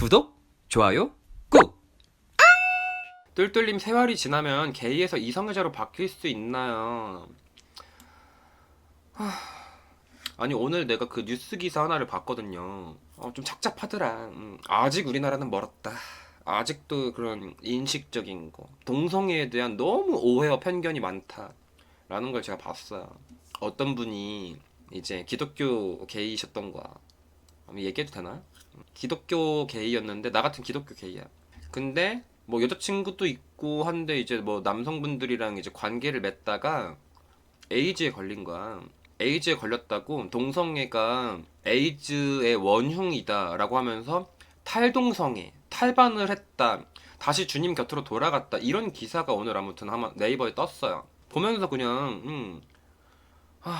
구독, 좋아요, 꾹! 똘똘님 세월이 지나면 게이에서 이성애자로 바뀔 수 있나요? 하... 아니 오늘 내가 그 뉴스 기사 하나를 봤거든요. 어, 좀 착잡하더라. 음, 아직 우리나라는 멀었다. 아직도 그런 인식적인 거, 동성애에 대한 너무 오해와 편견이 많다라는 걸 제가 봤어요. 어떤 분이 이제 기독교 게이셨던 거야. 얘기해도 되나? 기독교 게이였는데 나 같은 기독교 게이야. 근데 뭐 여자친구도 있고 한데 이제 뭐 남성분들이랑 이제 관계를 맺다가 에이즈에 걸린 거야. 에이즈에 걸렸다고 동성애가 에이즈의 원흉이다라고 하면서 탈동성애, 탈반을 했다. 다시 주님 곁으로 돌아갔다. 이런 기사가 오늘 아무튼 아마 네이버에 떴어요. 보면서 그냥 음, 하,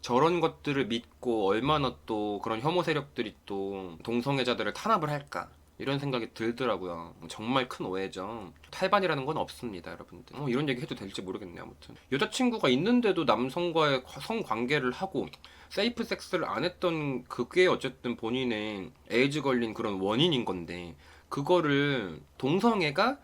저런 것들을 믿고 얼마나 또 그런 혐오 세력들이 또 동성애자들을 탄압을 할까 이런 생각이 들더라고요. 정말 큰 오해죠. 탈반이라는 건 없습니다, 여러분들. 어, 이런 얘기 해도 될지 모르겠네요, 아무튼. 여자친구가 있는데도 남성과의 성관계를 하고 세이프 섹스를 안 했던 그게 어쨌든 본인의 에이즈 걸린 그런 원인인 건데 그거를 동성애가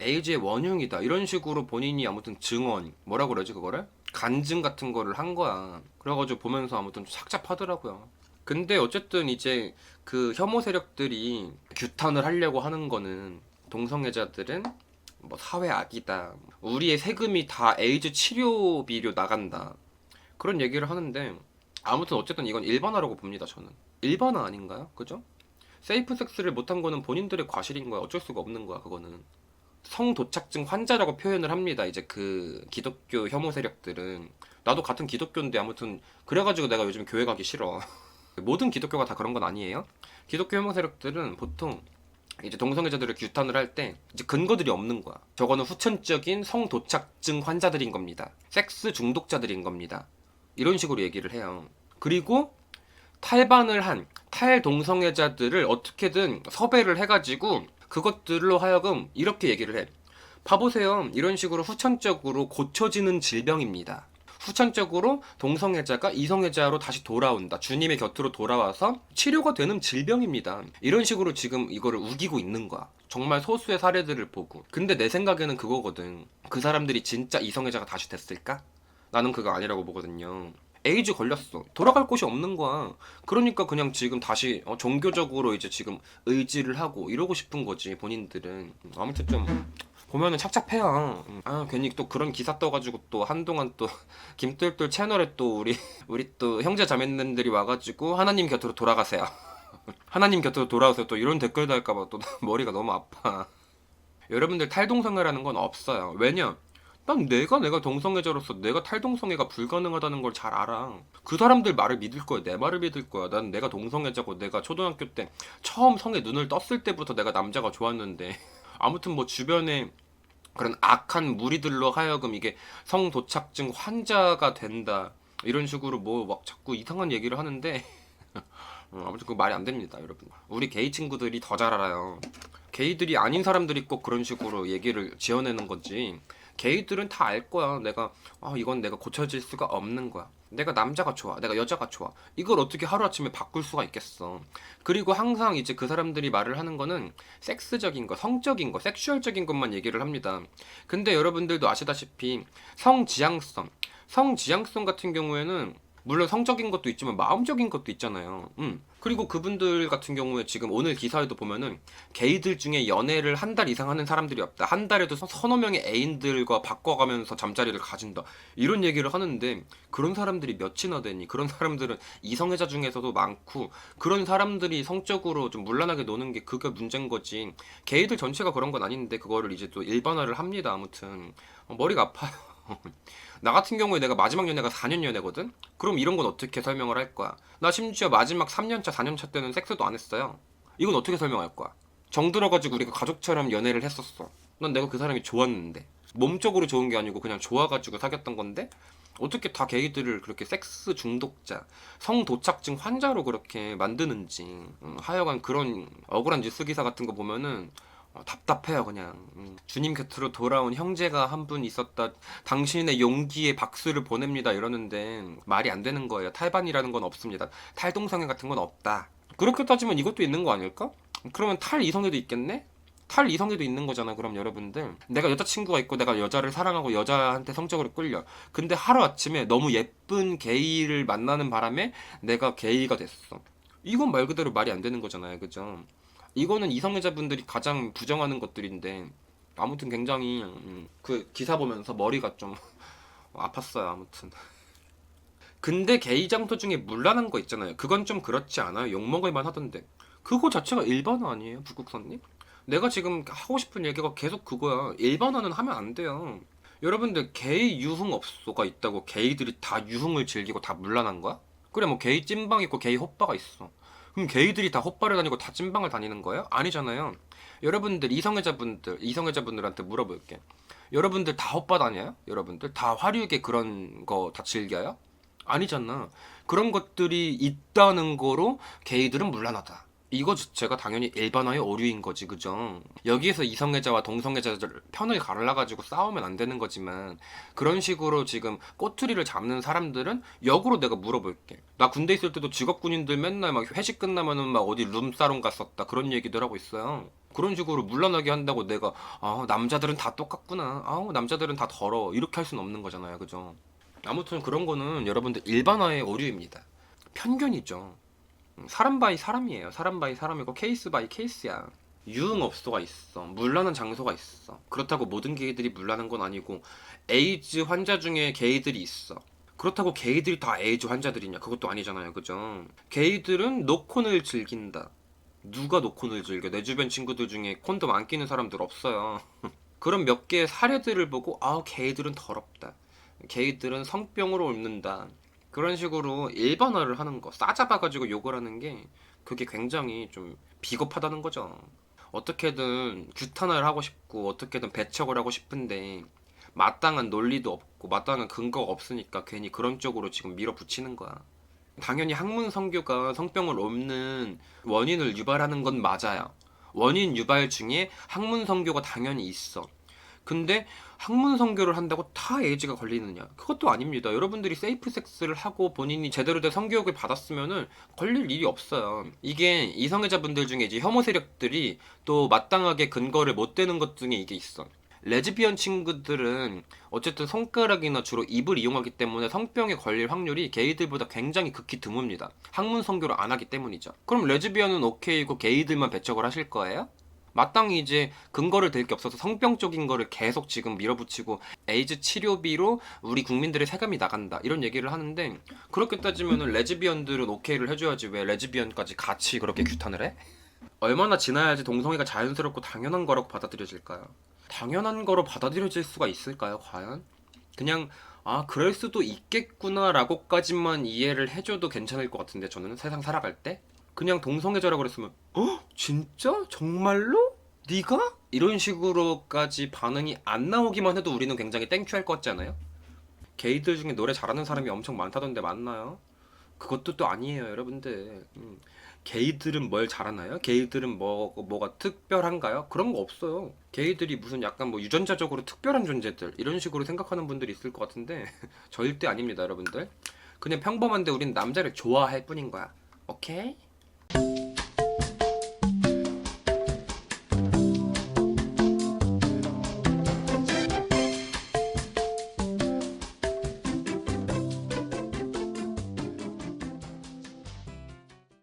에이즈의 원흉이다 이런 식으로 본인이 아무튼 증언 뭐라 그러지 그거를 간증 같은 거를 한 거야. 그래가지고 보면서 아무튼 좀 착잡하더라고요. 근데 어쨌든 이제 그 혐오 세력들이 규탄을 하려고 하는 거는 동성애자들은 뭐 사회 악이다. 우리의 세금이 다 에이즈 치료비로 나간다. 그런 얘기를 하는데 아무튼 어쨌든 이건 일반화라고 봅니다 저는. 일반화 아닌가요? 그죠? 세이프 섹스를 못한 거는 본인들의 과실인 거야. 어쩔 수가 없는 거야 그거는 성도착증 환자라고 표현을 합니다. 이제 그 기독교 혐오 세력들은 나도 같은 기독교인데 아무튼 그래가지고 내가 요즘 교회 가기 싫어. 모든 기독교가 다 그런 건 아니에요. 기독교 혐오 세력들은 보통 이제 동성애자들을 규탄을 할 때 이제 근거들이 없는 거야. 저거는 후천적인 성도착증 환자들인 겁니다. 섹스 중독자들인 겁니다. 이런 식으로 얘기를 해요. 그리고 탈반을 한 탈동성애자들을 어떻게든 섭외를 해가지고 그것들로 하여금 이렇게 얘기를 해. 봐보세요. 이런 식으로 후천적으로 고쳐지는 질병입니다. 후천적으로 동성애자가 이성애자로 다시 돌아온다. 주님의 곁으로 돌아와서 치료가 되는 질병입니다. 이런 식으로 지금 이거를 우기고 있는 거야. 정말 소수의 사례들을 보고. 근데 내 생각에는 그거거든. 그 사람들이 진짜 이성애자가 다시 됐을까? 나는 그거 아니라고 보거든요. 에이즈 걸렸어. 돌아갈 곳이 없는 거야. 그러니까 그냥 지금 다시 어, 종교적으로 이제 지금 의지를 하고 이러고 싶은 거지 본인들은. 음, 아무튼 좀 보면은 착잡해요. 음, 아 괜히 또 그런 기사 떠가지고 또 한동안 또 김똘똘 채널에 또 우리 우리 또 형제 자매님들이 와가지고 하나님 곁으로 돌아가세요. 하나님 곁으로 돌아오세요. 또 이런 댓글 달까봐 또 머리가 너무 아파. 여러분들 탈동성애라는 건 없어요. 왜냐? 난 내가 내가 동성애자로서 내가 탈동성애가 불가능하다는 걸 잘 알아. 그 사람들 말을 믿을 거야. 내 말을 믿을 거야. 난 내가 동성애자고 내가 초등학교 때 처음 성에 눈을 떴을 때부터 내가 남자가 좋았는데 아무튼 뭐 주변에 그런 악한 무리들로 하여금 이게 성도착증 환자가 된다. 이런 식으로 뭐 막 자꾸 이상한 얘기를 하는데 어, 아무튼 그 말이 안 됩니다, 여러분. 우리 게이 친구들이 더 잘 알아요. 게이들이 아닌 사람들이 꼭 그런 식으로 얘기를 지어내는 건지 게이들은 다 알 거야. 내가 아 이건 내가 고쳐질 수가 없는 거야. 내가 남자가 좋아. 내가 여자가 좋아. 이걸 어떻게 하루아침에 바꿀 수가 있겠어. 그리고 항상 이제 그 사람들이 말을 하는 거는 섹스적인 거, 성적인 거, 섹슈얼적인 것만 얘기를 합니다. 근데 여러분들도 아시다시피 성지향성, 성지향성 같은 경우에는 물론 성적인 것도 있지만 마음적인 것도 있잖아요. 음. 그리고 그분들 같은 경우에 지금 오늘 기사에도 보면은 게이들 중에 연애를 한 달 이상 하는 사람들이 없다. 한 달에도 서- 서너 명의 애인들과 바꿔가면서 잠자리를 가진다. 이런 얘기를 하는데 그런 사람들이 몇이나 되니? 그런 사람들은 이성애자 중에서도 많고 그런 사람들이 성적으로 좀 문란하게 노는 게 그게 문제인 거지. 게이들 전체가 그런 건 아닌데 그거를 이제 또 일반화를 합니다. 아무튼 어, 머리가 아파요. 나 같은 경우에 내가 마지막 연애가 4년 연애거든? 그럼 이런 건 어떻게 설명을 할 거야? 나 심지어 마지막 3년차, 4년차 때는 섹스도 안 했어요. 이건 어떻게 설명할 거야? 정들어가지고 우리가 가족처럼 연애를 했었어. 난 내가 그 사람이 좋았는데. 몸적으로 좋은 게 아니고 그냥 좋아가지고 사귀었던 건데? 어떻게 다 게이들을 그렇게 섹스 중독자, 성도착증 환자로 그렇게 만드는지. 음, 하여간 그런 억울한 뉴스 기사 같은 거 보면은 어, 답답해요 그냥 음. 주님 곁으로 돌아온 형제가 한 분 있었다 당신의 용기에 박수를 보냅니다 이러는데 말이 안 되는 거예요 탈반이라는 건 없습니다 탈동성애 같은 건 없다 그렇게 따지면 이것도 있는 거 아닐까? 그러면 탈 이성애도 있겠네? 탈 이성애도 있는 거잖아. 그럼 여러분들 내가 여자친구가 있고 내가 여자를 사랑하고 여자한테 성적으로 끌려. 근데 하루 아침에 너무 예쁜 게이를 만나는 바람에 내가 게이가 됐어. 이건 말 그대로 말이 안 되는 거잖아요. 그죠? 이거는 이성애자분들이 가장 부정하는 것들인데 아무튼 굉장히 음, 그 기사 보면서 머리가 좀 아팠어요. 아무튼. 근데 게이 장소 중에 물란한 거 있잖아요. 그건 좀 그렇지 않아요? 욕먹을만 하던데. 그거 자체가 일반화 아니에요, 북극선님? 내가 지금 하고 싶은 얘기가 계속 그거야. 일반화는 하면 안 돼요. 여러분들 게이 유흥업소가 있다고 게이들이 다 유흥을 즐기고 다 물란한 거야? 그래 뭐 게이 찐방 있고 게이 호빠가 있어. 그럼 게이들이 다 호빠를 다니고 다 찐방을 다니는 거예요? 아니잖아요. 여러분들 이성애자분들 이성애자분들한테 물어볼게. 여러분들 다 호빠 다녀요? 여러분들 다 화류계 그런 거 다 즐겨요? 아니잖아. 그런 것들이 있다는 거로 게이들은 물란하다. 이거 자체가 당연히 일반화의 오류인 거지, 그죠? 여기에서 이성애자와 동성애자들 편을 갈라가지고 싸우면 안 되는 거지만 그런 식으로 지금 꼬투리를 잡는 사람들은 역으로 내가 물어볼게. 나 군대 있을 때도 직업군인들 맨날 막 회식 끝나면은 막 어디 룸사롱 갔었다 그런 얘기들 하고 있어요. 그런 식으로 물러나게 한다고 내가 아 남자들은 다 똑같구나. 아 남자들은 다 더러. 이렇게 할 수는 없는 거잖아요, 그죠? 아무튼 그런 거는 여러분들 일반화의 오류입니다. 편견이죠. 음, 사람 바이 사람이에요. 사람 바이 사람이고 케이스 바이 케이스야. 유흥업소가 있어. 물란한 장소가 있어. 그렇다고 모든 게이들이 물란한 건 아니고 에이즈 환자 중에 게이들이 있어. 그렇다고 게이들이 다 에이즈 환자들이냐? 그것도 아니잖아요. 그죠? 게이들은 노콘을 즐긴다. 누가 노콘을 즐겨? 내 주변 친구들 중에 콘돔 안 끼는 사람들 없어요. 그런 몇 개의 사례들을 보고 아 게이들은 더럽다. 게이들은 성병으로 옮는다. 그런 식으로 일반화를 하는 거 싸잡아가지고 욕을 하는 게 그게 굉장히 좀 비겁하다는 거죠. 어떻게든 규탄을 하고 싶고 어떻게든 배척을 하고 싶은데 마땅한 논리도 없고 마땅한 근거가 없으니까 괜히 그런 쪽으로 지금 밀어붙이는 거야. 당연히 학문 성교가 성병을 옮는 원인을 유발하는 건 맞아요. 원인 유발 중에 학문 성교가 당연히 있어. 근데 학문 성교를 한다고 다 에이즈가 걸리느냐? 그것도 아닙니다. 여러분들이 세이프 섹스를 하고 본인이 제대로 된 성교육을 받았으면은 걸릴 일이 없어요. 이게 이성애자분들 중에 이제 혐오 세력들이 또 마땅하게 근거를 못 대는 것 중에 이게 있어. 레즈비언 친구들은 어쨌든 손가락이나 주로 입을 이용하기 때문에 성병에 걸릴 확률이 게이들보다 굉장히 극히 드뭅니다. 학문 성교를 안 하기 때문이죠. 그럼 레즈비언은 오케이고 게이들만 배척을 하실 거예요? 마땅히 이제 근거를 댈 게 없어서 성병적인 거를 계속 지금 밀어붙이고 에이즈 치료비로 우리 국민들의 세금이 나간다 이런 얘기를 하는데 그렇게 따지면은 레즈비언들은 오케이를 해줘야지 왜 레즈비언까지 같이 그렇게 규탄을 해? 얼마나 지나야지 동성애가 자연스럽고 당연한 거라고 받아들여질까요? 당연한 거로 받아들여질 수가 있을까요, 과연? 그냥 아 그럴 수도 있겠구나라고까지만 이해를 해줘도 괜찮을 것 같은데 저는 세상 살아갈 때 그냥 동성애자라고 그랬으면 어? 진짜? 정말로? 네가? 이런 식으로까지 반응이 안 나오기만 해도 우리는 굉장히 땡큐할 것 같지 않아요? 게이들 중에 노래 잘하는 사람이 엄청 많다던데 맞나요? 그것도 또 아니에요 여러분들 음, 게이들은 뭘 잘하나요? 게이들은 뭐, 뭐가 특별한가요? 그런 거 없어요 게이들이 무슨 약간 뭐 유전자적으로 특별한 존재들 이런 식으로 생각하는 분들이 있을 것 같은데 절대 아닙니다 여러분들 그냥 평범한데 우린 남자를 좋아할 뿐인 거야 오케이?